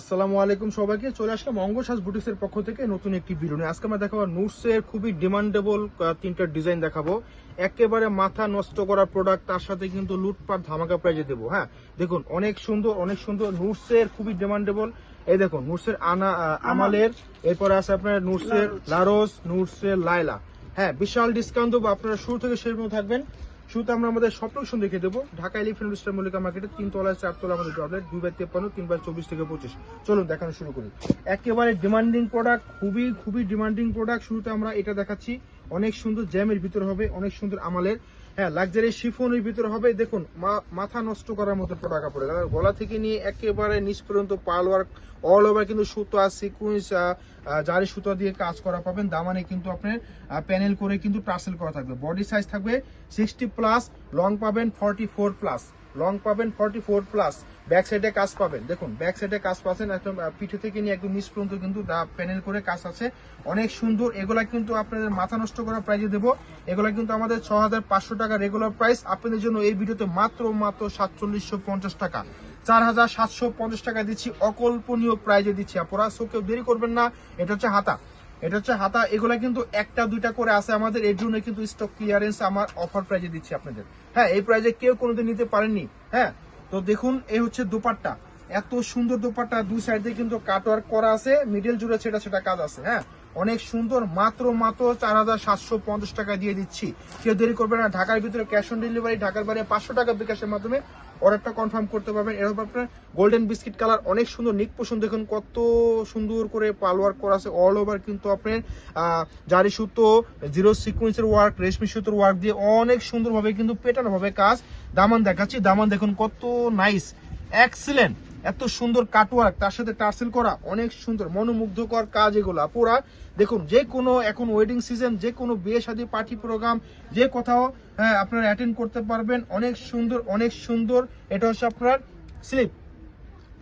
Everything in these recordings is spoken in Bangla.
আসসালামু আলাইকুম সবাইকে। চলে আসলাম অঙ্গসাজ বুটিক্সের পক্ষ থেকে নতুন একটি ভিডিও নিয়ে। আজকে আমরা দেখাবো নুটসের খুবই ডিমান্ডেবল তিনটা ডিজাইন দেখাবো। একেবারে মাথা নষ্ট করা প্রোডাক্ট তার সাথে কিন্তু লুটপাট ধামাকা প্রাইজে দেবো। হ্যাঁ দেখুন অনেক সুন্দর অনেক সুন্দর নুটসের খুবই ডিমান্ডেবল এই দেখুন নুটসের আনা আমালের এরপরে আছে আপনার নুটসের লারোস। নুটসের লাইলা হ্যাঁ বিশাল ডিসকাউন্ট দেবো আপনারা শুরু থেকে পর্যন্ত থাকবেন। শুরুতে আমরা আমাদের সব লোকেশন দেখে দেবো। ঢাকা এলিফেন্ট স্টার মল্লিকা মার্কেটে তিন চারতলা চার তলা আমাদের জবলেট দুই বাই তেপ্পান্ন, তিন বাই চব্বিশ থেকে পঁচিশ। চলুন দেখানো শুরু করি। একেবারে ডিমান্ডিং প্রোডাক্ট খুবই খুবই ডিমান্ডিং প্রোডাক্ট শুরুতে আমরা এটা দেখাচ্ছি। অনেক সুন্দর জ্যামের ভিতর হবে, অনেক সুন্দর আমালের। হ্যাঁ লাক্সারি শিফনের ভিতরে হবে, দেখুন মাথা নষ্ট করার মতো পড়ে কারণ গলা থেকে নিয়ে একেবারে নিচ পর্যন্ত পাল ওয়ার্ক অল ওভার কিন্তু সুতো সিকুয়েন্স জারি সুতো দিয়ে কাজ করা পাবেন। দামানে কিন্তু আপনার প্যানেল করে কিন্তু টার্সেল করা থাকবে। বডি সাইজ থাকবে সিক্সটি প্লাস লং পাবেন ফর্টি ফোর প্লাস লং পাবেন ফর্টি ফোর প্লাস ব্যাক সাইডে কাজ পাবেন। দেখুন ব্যাক সাইডে কাজ পাচ্ছেন, একদম পিঠে থেকে নিয়ে একদম নিচ পর্যন্ত কিন্তু প্যানেল করে কাজ আছে। অনেক সুন্দর, এগুলা কিন্তু আপনাদের মাথা নষ্ট করা প্রাইজে দেবো। এগুলা কিন্তু আমাদের ছ টাকা রেগুলার প্রাইস আপনাদের জন্য এই ভিডিওতে মাত্র মাত্র সাতচল্লিশশো টাকা। চার হাজার সাতশো পঞ্চাশ টাকা দিচ্ছি, অকল্পনীয় প্রাইজে দিচ্ছি আপনারা সো কেউ দেরি করবেন না। এটা হচ্ছে হাতা। এটা হচ্ছে হাতা, এগুলা কিন্তু একটা, দুইটা করে আছে আমাদের, এর জন্য কিন্তু স্টক ক্লিয়ারেন্স আমার অফার প্রাইজে দিচ্ছি আপনাদের। হ্যাঁ এই প্রাইজে কেউ কোনোদিন নিতে পারেননি হ্যাঁ? তো দেখুন এই হচ্ছে দোপাট্টা। এত সুন্দর দোপাট্টা, দুই সাইডে কিন্তু কাটওয়ার্ক করা আছে মিডল জুড়ে সেটা সেটা কাজ আছে হ্যাঁ? অনেক সুন্দর, মাত্র মাত্র চার হাজার সাতশো পঞ্চাশ টাকা দিয়ে দিচ্ছি। কেউ দেরি করবে না, ঢাকার ভিতরে ক্যাশ অন ডেলিভারি ঢাকার বাইরে পাঁচশো টাকা বিকাশের মাধ্যমে অর্ডারটা কনফার্ম করতে পারবেন। এরকম আপনার গোল্ডেন বিস্কিট কালার অনেক সুন্দর নিক পোষণ দেখুন কত সুন্দর করে পাল ওয়ার্ক করা আছে অল ওভার কিন্তু আপনার জারি সুতো জিরো সিকুয়েন্সের ওয়ার্ক রেশমি সুতোর ওয়ার্ক দিয়ে অনেক সুন্দরভাবে কিন্তু পেটানো ভাবে কাজ। দামান দেখাচ্ছি, দামান দেখুন কত নাইস এক্সিলেন্ট এত সুন্দর কাটওয়ার্ক তার সাথে টার্সেল করা অনেক সুন্দর মনোমুগ্ধকর কাজ এগুলো। পুরা দেখুন যে কোনো এখন ওয়েডিং সিজন যে কোনো বিয়ে শাদী পার্টি প্রোগ্রাম যে কোথাও হ্যাঁ, আপনারা অ্যাটেন্ড করতে পারবেন। অনেক সুন্দর অনেক সুন্দর এটা হচ্ছে আপনার স্লিপ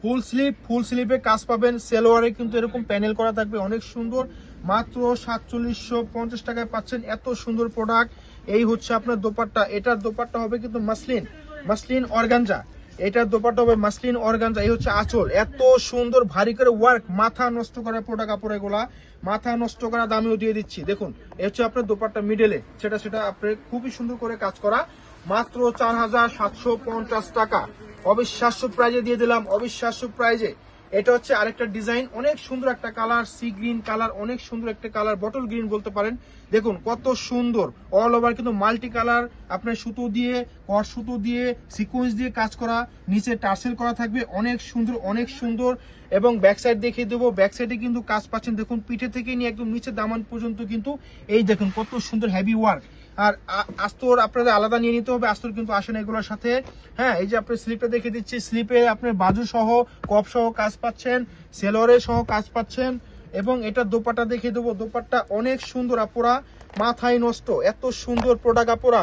ফুল স্লিপ ফুল স্লিপে কাজ পাবেন। সেলোয়ারে কিন্তু এরকম প্যানেল করা থাকবে অনেক সুন্দর। মাত্র সাতচল্লিশশো পঞ্চাশ টাকায় পাচ্ছেন এত সুন্দর প্রোডাক্ট এই হচ্ছে আপনার দোপাট্টা। এটার দোপাট্টা হবে কিন্তু মাসলিন মাসলিন অর্গানজা। এটার দোপাটা হবে মাসলিন অর্গানজা, এই হচ্ছে আঁচল। এত সুন্দর, ভারী করে ওয়ার্ক মাথা নষ্ট করা পোটা কাপড় এগুলা। মাথা নষ্ট করা দামেও দিয়ে দিচ্ছি। দেখুন এ হচ্ছে আপনার দোপাট্টা মিডেলে সেটা সেটা আপনার খুবই সুন্দর করে কাজ করা। মাত্র চার হাজার সাতশো পঞ্চাশ টাকা। অবিশ্বাস্য প্রাইজে দিয়ে দিলাম, অবিশ্বাস্য প্রাইজে এটা হচ্ছে আরেকটা ডিজাইন, অনেক সুন্দর একটা কালার, সি গ্রিন কালার, অনেক সুন্দর একটা কালার, বটল গ্রিন বলতে পারেন। দেখুন, কত সুন্দর অল ওভার কিন্তু মাল্টি কালার আপনার সুতো দিয়ে কর সুতো দিয়ে সিকোয়েন্স দিয়ে কাজ করা, নিচে টার্সেল করা থাকবে, অনেক সুন্দর অনেক সুন্দর। এবং ব্যাক সাইড দেখিয়ে দেবো ব্যাক সাইডে কিন্তু কাজ পাচ্ছেন, দেখুন, পিঠে থেকে নিয়ে একদম নিচে দামান পর্যন্ত কিন্তু, এই দেখুন, কত সুন্দর হেভি ওয়ার্ক আর আস্তর আপনাদের আলাদা নিয়ে নিতে হবে, আস্তর কিন্তু আসে না এগুলোর সাথে। হ্যাঁ এই যে আপনি স্লিপে দেখে দিচ্ছি, স্লিপে আপনি বাজু সহ কপ সহ কাজ পাচ্ছেন সেলরে সহ কাজ পাচ্ছেন, এবং এটা দোপাটা দেখে দেবো। দোপাট্টা অনেক সুন্দর আপোরা, মাথায় নষ্ট, এত সুন্দর প্রোডাক্ট আপোরা।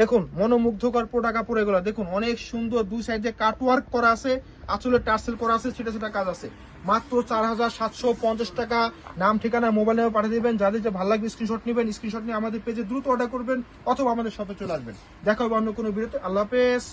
দেখুন, মনোমুগ্ধকর প্রোডাক্ট কাপড় এগুলো। দেখুন, অনেক সুন্দর দুই সাইডে কাটওয়ার্ক করা আছে আঁচলে টার্সেল করা আছে সেটা সেটা কাজ আছে। মাত্র চার হাজার সাতশো পঞ্চাশ টাকা নাম ঠিকানা মোবাইল নাম্বার পাঠিয়ে দেবেন। যাদের যে ভালো লাগবে স্ক্রিনশট নেবেন স্ক্রিনশট নিয়ে আমাদের পেজে দ্রুত অর্ডার করবেন অথবা আমাদের সাথে চলে আসবেন। দেখা হবে অন্য কোনো বিরতি আল্লাহ হাফেজ।